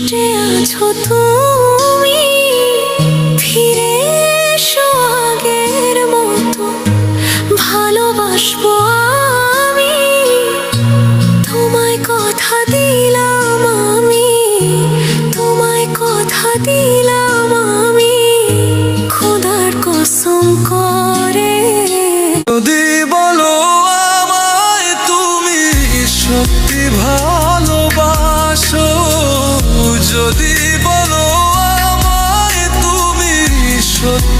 কষ্টে আছো তুমি। ফিরে এসো আগের মতো। ভালোবাসবো আমি। তোমায় কথা দিলাম আমি। তোমায় কথা দিলাম আমি। খোদার কসম করে। যদি বলো আমায় তুমি সত্যি ভাব took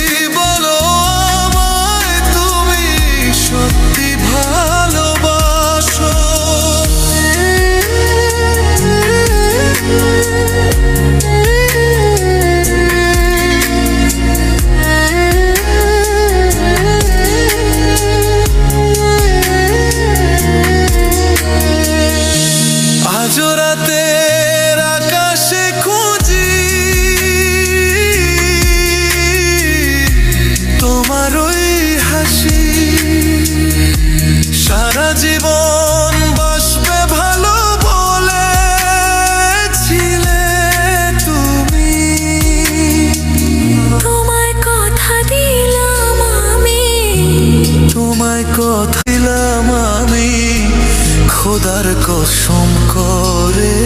হাসি সারা জীবন বাসবে ভালো বলেছিলে তুমি। তোমায় কথা দিলাম আমি। তোমায় কথা দিলাম আমি। খোদার কসম করে